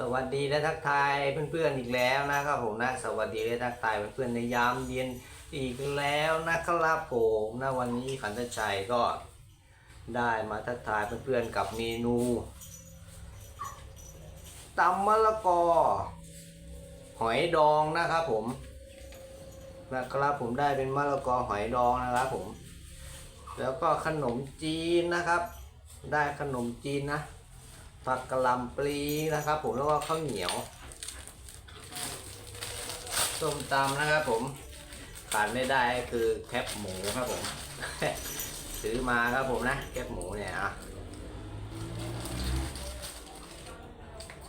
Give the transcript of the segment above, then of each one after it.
สวัสดีและทักทายเพื่อนๆอีกแล้วนะครับผมนะสวัสดีและทักทายเพื่อนๆในยามเย็นอีกแล้วนะครับผมนะวันนี้ขันตชัยก็ได้มาทักทายเพื่อนๆกับเมนูตำมะละกอ หอยดองนะครับผมนะครับผมได้เป็นมะละกอหอยดองนะครับผม แล้วก็ขนมจีนนะครับ ได้ขนมจีนนะ ผักกะหล่ำปลีนะครับผมแล้วก็ข้าวเหนียวส้มตำนะครับผมขาดไม่ได้คือแคบหมูครับผมซื้อมาครับผมนะแคบหมูเนี่ยอะ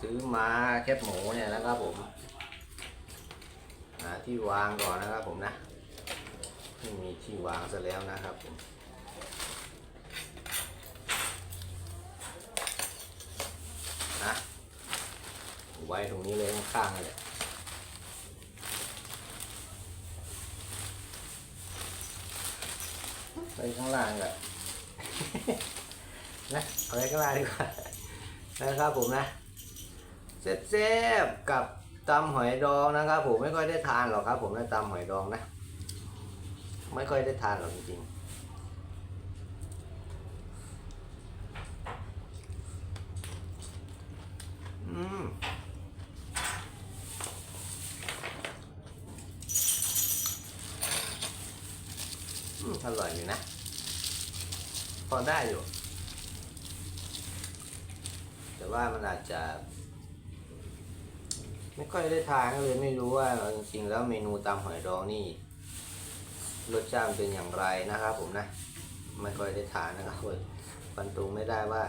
ซื้อมาแคบหมูเนี่ยนะครับผมหาที่วางก่อนนะครับผมนะไม่มีที่วางซะแล้วนะครับผม ไว้ตรงนี้เลยข้างๆเลยไปข้างล่างเลยนะเอาไว้ข้างล่างดีกว่านะครับผมนะเซฟๆกับตำหอยดองนะครับ ผมไม่ค่อยได้ทานหรอกครับ ผมนะตำหอยดองนะ ไม่ค่อยได้ทานหรอกจริงๆอืม อืมอร่อยอยู่นะ พอได้อยู่ แต่ว่ามันอาจจะ ไม่ค่อยได้ทานก็เลยไม่รู้ว่าจริงๆแล้วเมนูตำหอยดองนี่รสชาติเป็นอย่างไรนะครับผมนะไม่ค่อยได้ทานนะครับผมฟันตรงไม่ได้ว่า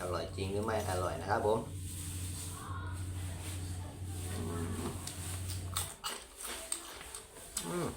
อร่อยจริงหรือไม่อร่อยนะครับผมอืม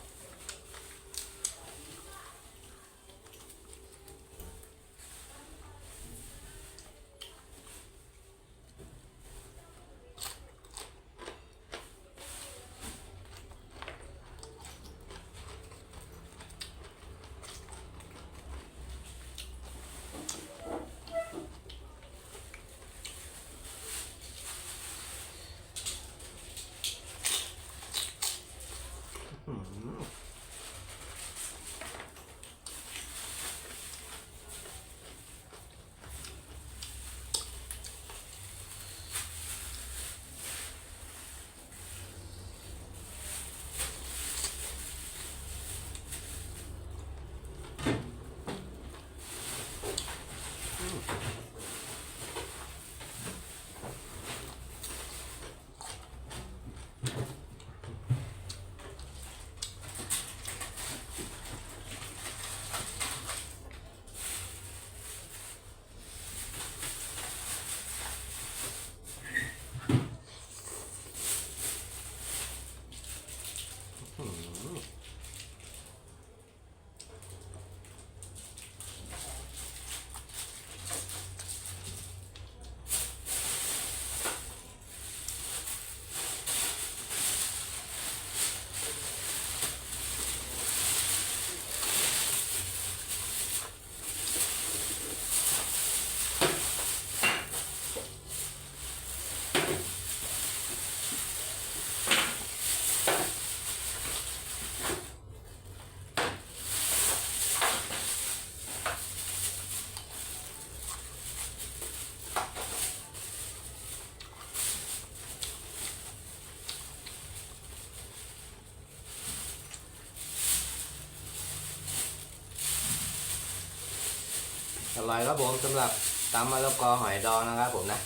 ร่อยครับผมสำหรับตำมะละกอหอยดองนะครับผมนะ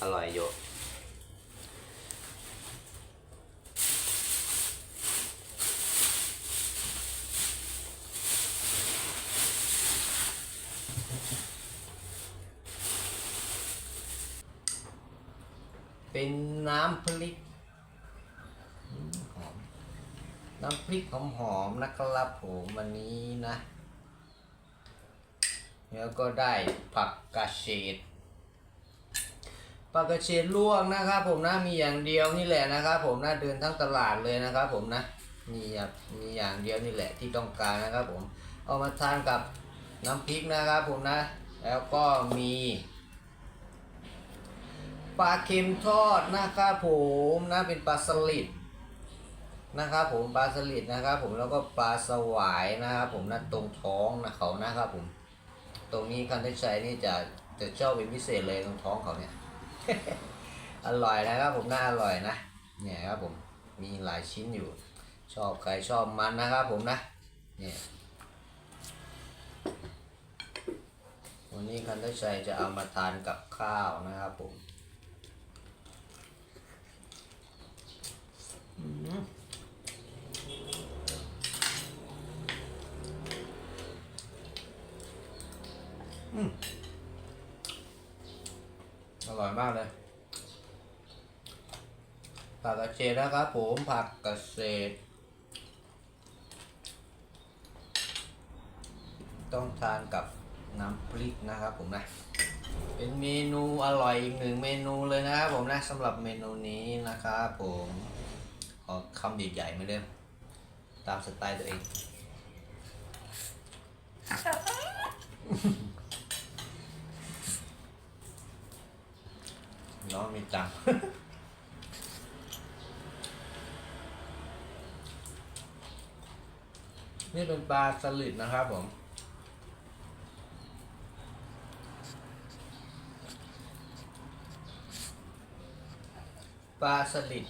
อร่อยอยู่เป็นน้ำพริกหอมน้ำพริกหอมๆนะครับผมวันนี้นะ แล้วก็ได้ผักกระเฉดผักกระเฉดลวกนะครับผมนะมีอย่างเดียวนี่แหละนะครับผมนะเดินทั้งตลาดเลยนะครับผมนะมีอย่างมีอย่างเดียวนี่แหละที่ต้องการนะครับผมเอามาทานกับน้ำพริกนะครับผมนะ แล้วก็มีปปลาเค็มทอดนะครับผมนะเป็นปลาสลิดนะครับผมปลาสลิดนะครับผมแล้วก็ปลาสวายนะครับผมนะตรงท้องนะเขานะครับผม ตรงนี้คันเทชัยนี่จะจะชอบเป็นพิเศษเลยตรงท้องเขาเนี่ย อร่อยนะครับผมน่าอร่อยนะ เนี่ยครับผมมีหลายชิ้นอยู่ ชอบใครชอบมันนะครับผมนะ เนี่ยวันนี้คันเทชัยจะเอามาทานกับข้าวนะครับผมอืมอืมอร่อย มากเลยผักกระเฉดนะครับผมผักกระเฉดต้องทานกับน้ำพริกนะครับผมนะ เป็นเมนูอร่อยอีกหนึ่งเมนูเลยนะครับผมนะสำหรับเมนูนี้นะครับผมขอคำใหญ่ๆไม่เดิมตามสไตล์ตัวเอง น้องมีจังค์นี่เป็นปลาสลิดนะครับผม ปลาสลิด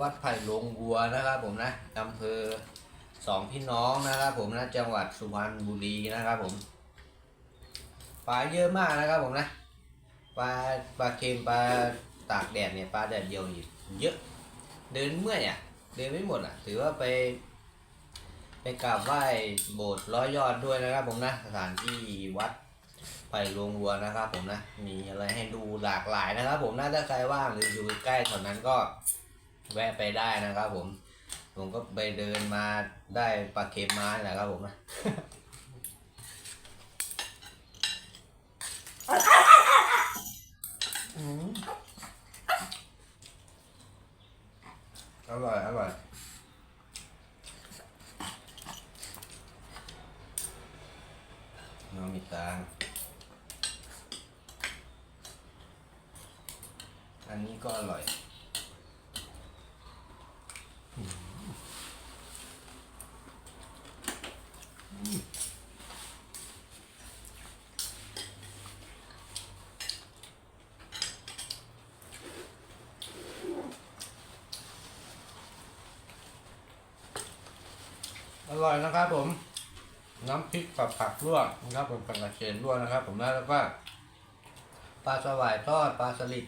วัดไผ่ลงวัวนะครับผมนะอำเภอสองพี่น้องนะครับผมนะจังหวัดสุพรรณบุรีนะครับผมปลาเยอะมากนะครับผมนะ ปลาปลาเค็มปลาตากแดดเนี่ยปลาแดดเดียวนี่เยอะ เดินเมื่อยอะเดินไม่หมดอะ ถือว่าไป ไปกราบไหว้โบสถ์ร้อยยอดด้วยนะครับผมนะสถานที่วัดไผ่ลวงวัวนะครับผมนะมีอะไรให้ดูหลากหลายนะครับผมนะถ้าใครว่างหรืออยู่ใกล้แถวนั้นก็แวะไปได้นะครับผม ผมก็ไปเดินมาได้ปลาเค็มมาแหละครับผมนะ อร่อยอร่อยน้องมีตังอันนี้ก็อร่อยอ ร่อยนะครับผม น้ำพริกกับผักลวกนะครับ ผมผักกระเทียมลวกนะครับ ผมนะแล้วก็ปลาสวายทอดปลาสลิด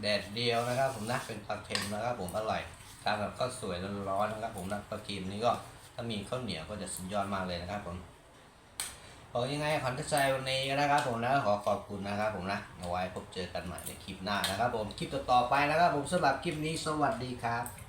แดดเดียวนะครับ ผมนะเป็นปลาเค็มนะครับ ผมอร่อยทานแบบก็สวยร้อนๆนะครับ ผมนะปลาเค็มนี้ก็ถ้ามีข้าวเหนียวก็จะสุดยอดมากเลยนะครับ ผมขอยังไงขวัญทัศใจวันนี้นะครับ ผมนะขอขอบคุณนะครับ ผมนะเอาไว้พบเจอกันใหม่ในคลิปหน้านะครับ ผมคลิปต่อๆไปนะครับ ผมสำหรับคลิปนี้สวัสดีครับ